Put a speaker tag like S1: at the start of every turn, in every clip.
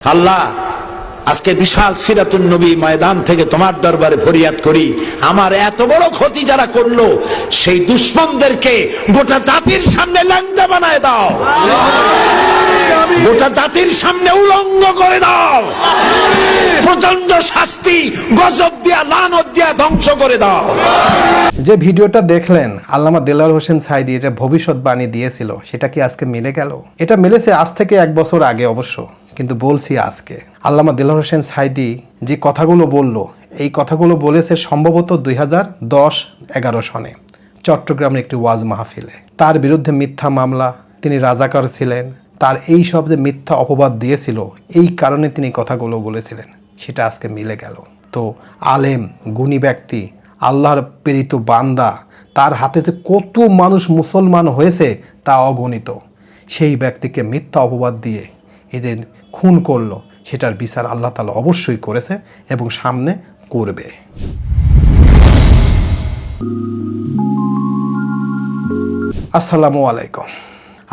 S1: আল্লাহ, আজকে বিশাল সিরাতুন নবী ময়দান থেকে তোমার দরবারে ফরিয়াদ করি। আমার এত বড় ক্ষতি যারা করল, সেই দুশ্মনদেরকে গোটা জাতির সামনে ল্যাংটা বানায় দাও। গোটা জাতির সামনে উলঙ্গ করে দাও। প্রচণ্ড শাস্তি, গজব দিয়া, লানত দিয়া ধ্বংস করে দাও।
S2: যে ভিডিওটা দেখলেন, আল্লামা দেলার হোসেন সাইদি যে ভবিষ্যৎবাণী দিয়েছিল, সেটা কি আজকে মিলে গেল? এটা মিলেছে আজ থেকে এক বছর আগে অবশ্য। কিন্তু বলছি আজকে। আল্লামা দেলার হোসেন সাইদি যে কথাগুলো বলল, এই কথাগুলো বলেছে সম্ভবত দুই হাজার দশ, এগারো সনে, চট্টগ্রামের একটি ওয়াজ মাহফিলে। তার বিরুদ্ধে মিথ্যা মামলা, তিনি রাজাকার ছিলেন। তার এই সব যে মিথ্যা অপবাদ দিয়েছিল, এই কারণে তিনি কথাগুলো বলেছিলেন। সেটা আজকে মিলে গেল। তো আলেম, গুণী ব্যক্তি, আল্লাহর প্রেরিত বান্দা, তার হাতে যে কত মানুষ মুসলমান হয়েছে তা অগণিত। সেই ব্যক্তিকে মিথ্যা অপবাদ দিয়ে এই যে খুন করল, সেটার বিচার আল্লাহ তালা অবশ্যই করেছে এবং সামনে করবে। আসসালামু আলাইকুম।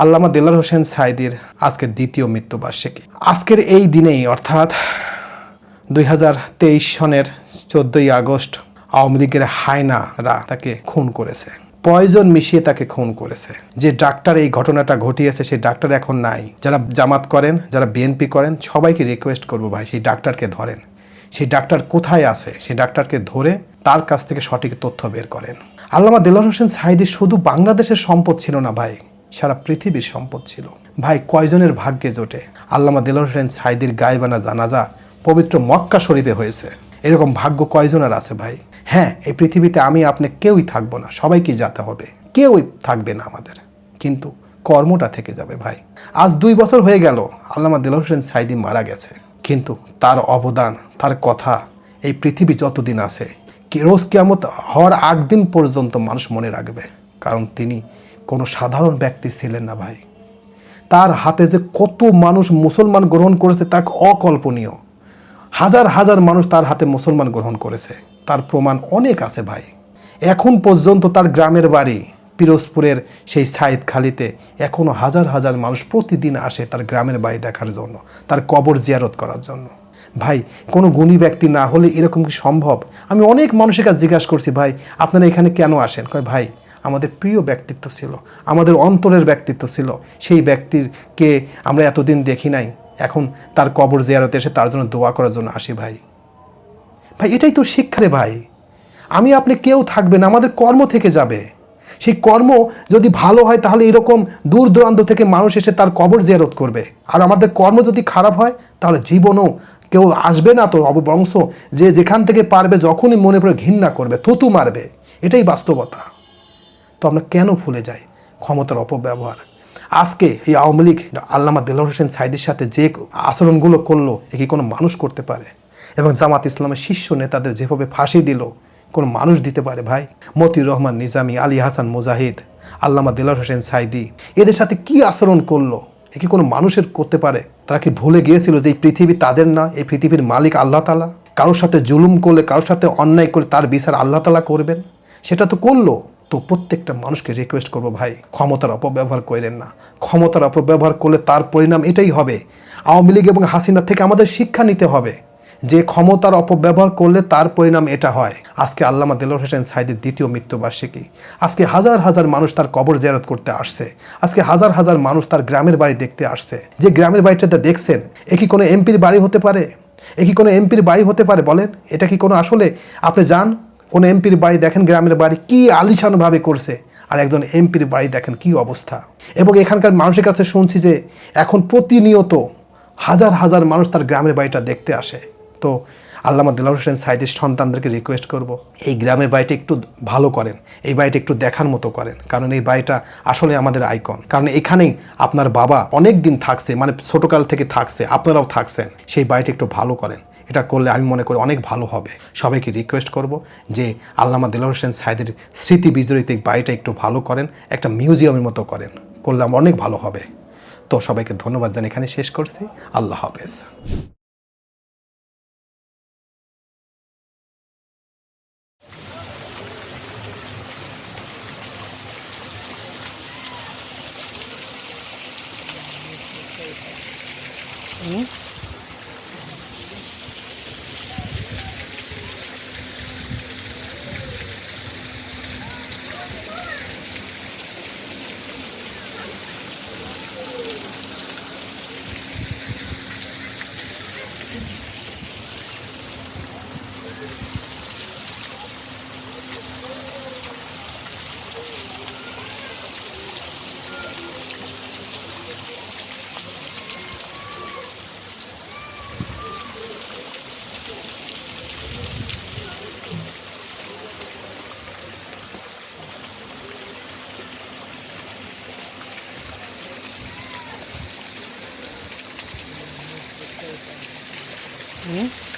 S2: আল্লামা দিলার হোসেন সাইদির আজকের দ্বিতীয় মৃত্যুবার্ষিকী। আজকের এই দিনেই, অর্থাৎ দুই হাজার তেইশ সনের চোদ্দই আগস্ট, আওয়ামী লীগের হায়নারা তাকে খুন করেছে। পয়জন মিশিয়ে তাকে খুন করেছে। যে ডাক্তার এই ঘটনাটা ঘটিয়েছে, সেই ডাক্তার এখন নাই। যারা জামাত করেন, যারা বিএনপি করেন, সবাইকে রিকোয়েস্ট করব ভাই, সেই ডাক্তারকে ধরেন। সেই ডাক্তার কোথায় আছে? সেই ডাক্তারকে ধরে তার কাছ থেকে সঠিক তথ্য বের করেন। আল্লামা দেলার হোসেন সাইদি শুধু বাংলাদেশের সম্পদ ছিল না ভাই, সারা পৃথিবীর সম্পদ ছিল। ভাই, কয়জনের ভাগ্যে জোটে? আল্লামা দেলার হোসেন সাইদির গায়েবানা জানাজা পবিত্র মক্কা শরীফে হয়েছে। এরকম ভাগ্য কয়জনের আছে ভাই? হ্যাঁ এই পৃথিবীতে আমি আপনি কেউই থাকব না, সবাইকে যেতে হবে। কেউই থাকবে না আমাদের। কিন্তু কর্মটা থেকে যাবে ভাই। আজ দুই বছর হয়ে গেল, আল্লামা দিল হোসেন সাইদি মারা গেছে। কিন্তু তার অবদান, তার কথা, এই পৃথিবী যতদিন আছে রোজ কিয়ামত হওয়ার আগ দিন পর্যন্ত মানুষ মনে রাখবে। কারণ তিনি কোনো সাধারণ ব্যক্তি ছিলেন না ভাই। তার হাতে যে কত মানুষ মুসলমান গ্রহণ করেছে তা অকল্পনীয়। হাজার হাজার মানুষ তার হাতে মুসলমান গ্রহণ করেছে। তার প্রমাণ অনেক আছে ভাই। এখন পর্যন্ত তার গ্রামের বাড়ি, পিরোজপুরের সেই সাইদ খালিতে এখনও হাজার হাজার মানুষ প্রতিদিন আসে তার গ্রামের বাড়ি দেখার জন্য, তার কবর জিয়ারত করার জন্য। ভাই, কোনো গুণী ব্যক্তি না হলে এরকম কি সম্ভব? আমি অনেক মানুষের কাছে জিজ্ঞাসা করছি, ভাই, আপনারা এখানে কেন আসেন? কয়, ভাই, আমাদের প্রিয় ব্যক্তিত্ব ছিল, আমাদের অন্তরের ব্যক্তিত্ব ছিল, সেই ব্যক্তিরকে আমরা এতদিন দেখি নাই। এখন তার কবর জিয়ারতে এসে তার জন্য দোয়া করার জন্য আসি ভাই। ভাই, এটাই তো শিক্ষা রে ভাই। আমি আপনি কেউ থাকবেন আমাদের কর্ম থেকে যাবে। সেই কর্ম যদি ভালো হয়, তাহলে এরকম দূর দূরান্ত থেকে মানুষ এসে তার কবর জিয়ারত করবে। আর আমাদের কর্ম যদি খারাপ হয়, তাহলে জীবনও কেউ আসবে না তো অববংশ যে যেখান থেকে পারবে, যখনই মনে পড়ে ঘৃণা করবে, থুতু মারবে। এটাই বাস্তবতা। তো আমরা কেন ভুলে যাই ক্ষমতার অপব্যবহার? আজকে এই আওয়ামী লীগ, আল্লামা দেলোয়ার হোসেন সাইদের সাথে যে আচরণগুলো করল, এ কি কোনো মানুষ করতে পারে? এবং জামাত ইসলামের শীর্ষ নেতাদের যেভাবে ফাঁসি দিল, কোনো মানুষ দিতে পারে ভাই? মতিউর রহমান, নিজামি, আলী হাসান, মুজাহিদ, আল্লামা দিলার হোসেন সাইদি, এদের সাথে কি আচরণ করল? এ কি কোনো মানুষের করতে পারে? তারা কি ভুলে গিয়েছিল যে এই পৃথিবী তাদের না, এই পৃথিবীর মালিক আল্লাহ তালা কারোর সাথে জুলুম করলে, কারোর সাথে অন্যায় করলে তার বিচার আল্লাহ তালা করবেন? সেটা তো করল। তো প্রত্যেকটা মানুষকে রিকোয়েস্ট করব ভাই, ক্ষমতার অপব্যবহার করেন না। ক্ষমতার অপব্যবহার করলে তার পরিণাম এটাই হবে। আওয়ামী লীগ এবং হাসিনা থেকে আমাদের শিক্ষা নিতে হবে। যে ক্ষমতার অপব্যবহার করলে তার পরিণাম এটা হয়। আজকে আল্লামা দেলোর হোসেন সাইদের দ্বিতীয় মৃত্যুবার্ষিকী। আজকে হাজার হাজার মানুষ তার কবর জেরত করতে আসছে। আজকে হাজার হাজার মানুষ তার গ্রামের বাড়ি দেখতে আসছে। যে গ্রামের বাড়িটাতে দেখছেন, এ কি কোনো এমপির বাড়ি হতে পারে? এ কি কোনো এমপির বাড়ি হতে পারে বলেন? এটা কি কোনো আসলে, আপনি যান, কোনো এমপির বাড়ি দেখেন গ্রামের বাড়ি কি আলিশানভাবে করছে, আর একজন এমপির বাড়ি দেখেন কি অবস্থা। এবং এখানকার মানুষের কাছে শুনছি যে এখন প্রতিনিয়ত হাজার হাজার মানুষ তার গ্রামের বাড়িটা দেখতে আসে। তো আল্লামা দিলার হোসেন সাইদের সন্তানদেরকে রিকোয়েস্ট করব, এই গ্রামের বাড়িটা একটু ভালো করেন, এই বাড়িটা একটু দেখার মতো করেন, কারণ এই বাড়িটা আসলে আমাদের আইকন কারণ এখানেই আপনার বাবা অনেক দিন থাকছে মানে ছোটকাল থেকে থাকছে, আপনারাও থাকছেন, সেই বাড়িটা একটু ভালো করেন। এটা করলে আমি মনে করি অনেক ভালো হবে। সবাইকে রিকোয়েস্ট করব যে আল্লামা দিলার হোসেন সাইদের স্মৃতি বিজড়িত এই বাড়িটা একটু ভালো করেন, একটা মিউজিয়ামের মতো করেন, করলে আমার অনেক ভালো হবে। তো সবাইকে ধন্যবাদ জানিয়ে এখানে শেষ করছি। আল্লাহ হাফেজ। Okay. 嗯。